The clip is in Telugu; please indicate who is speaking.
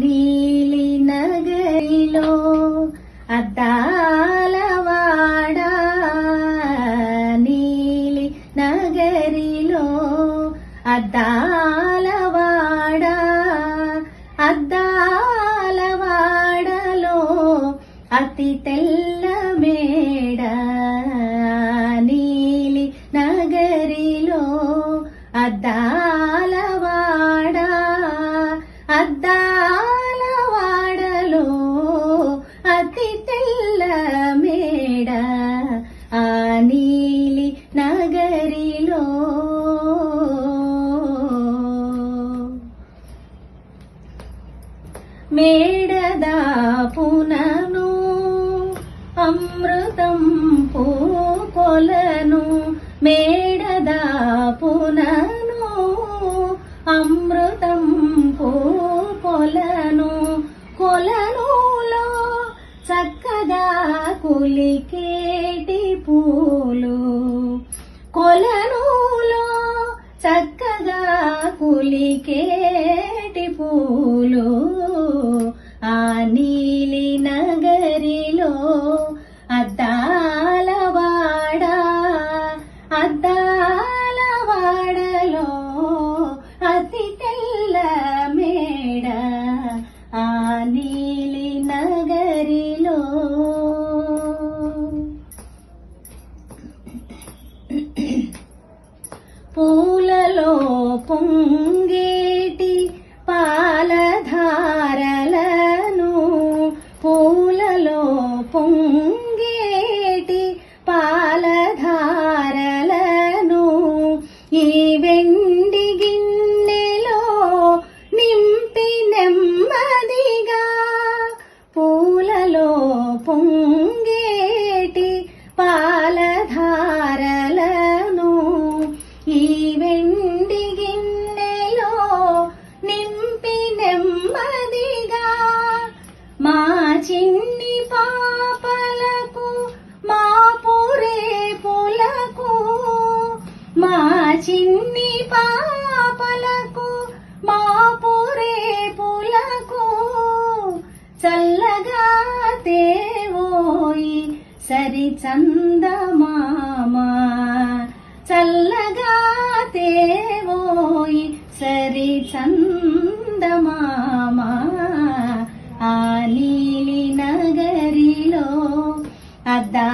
Speaker 1: నీలి నగరిలో అద్దాలవాడ నీలి నగరిలో అద్దాలవాడ అద్దాలవాడలో అతి తెల్ల మేడదాపునను అమృతం పూకొలను. మేడదాపునను అమృతం పూకొలను. కొలనులో చక్కగా కులికేటి పూ పులికేటి పూలు ఆ నీలి నగరిలో అద్దాలవాడ అద్దాలవాడలో అతి తెల్ల మేడ ఆ నీలి నగరిలో. పూలలో పొంగేటి పాలధారలను పూలలో పొంగేటి పాలధారలను ఈ వెండి గిన్నెలో నింపి నెమ్మదిగా పూలలో పొంగే వెండి గిన్నెలో నింపి నెమ్మదిగా మా చిన్ని పాపలకు మా పురేపులకు మా చిన్ని పాపలకు మా పురేపులకు చల్లగా తేవోయి సరి చందమామా చందమామ ఆ నీలి నగరిలో అద్దా